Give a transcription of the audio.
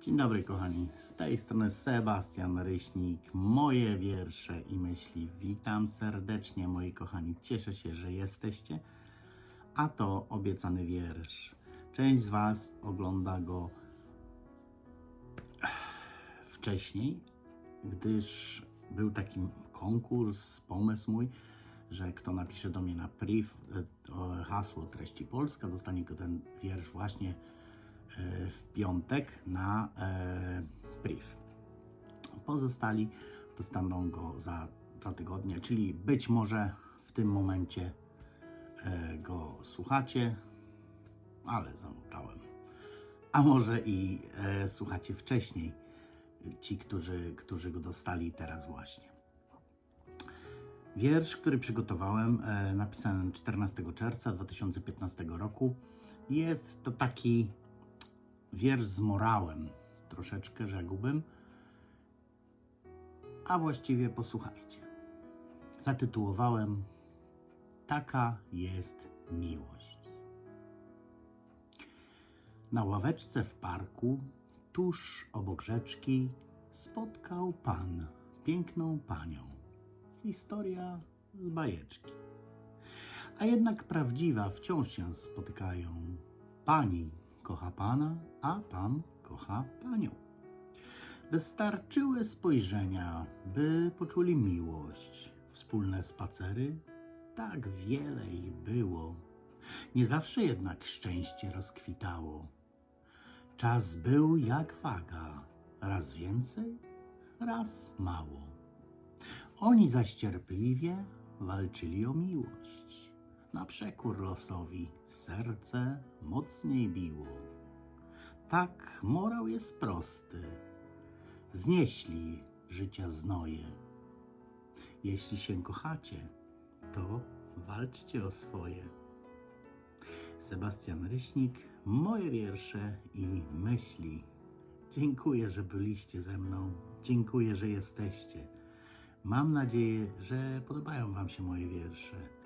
Dzień dobry kochani, z tej strony Sebastian Ryśnik, moje wiersze i myśli. Witam serdecznie moi kochani, cieszę się, że jesteście. A to obiecany wiersz. Część z Was ogląda go wcześniej, gdyż był taki konkurs, pomysł mój, że kto napisze do mnie na priv e, o hasło treści Polska, dostanie go ten wiersz właśnie e, w piątek na e, priv. Pozostali dostaną go za dwa tygodnie, czyli być może w tym momencie e, go słuchacie, ale zamutałem. A może i e, słuchacie wcześniej, ci, którzy, którzy go dostali teraz właśnie. Wiersz, który przygotowałem, e, napisałem 14 czerwca 2015 roku. Jest to taki wiersz z morałem, troszeczkę rzekłbym. A właściwie posłuchajcie. Zatytułowałem Taka jest miłość. Na ławeczce w parku, tuż obok rzeczki, spotkał pan piękną panią. Historia z bajeczki. A jednak prawdziwa wciąż się spotykają. Pani kocha pana, a pan kocha panią. Wystarczyły spojrzenia, by poczuli miłość. Wspólne spacery, tak wiele ich było. Nie zawsze jednak szczęście rozkwitało. Czas był jak waga, raz więcej, raz mało. Oni zaś cierpliwie walczyli o miłość. Na przekór losowi serce mocniej biło. Tak morał jest prosty. Znieśli życia znoje. Jeśli się kochacie, to walczcie o swoje. Sebastian Ryśnik, moje wiersze i myśli. Dziękuję, że byliście ze mną. Dziękuję, że jesteście. Mam nadzieję, że podobają Wam się moje wiersze.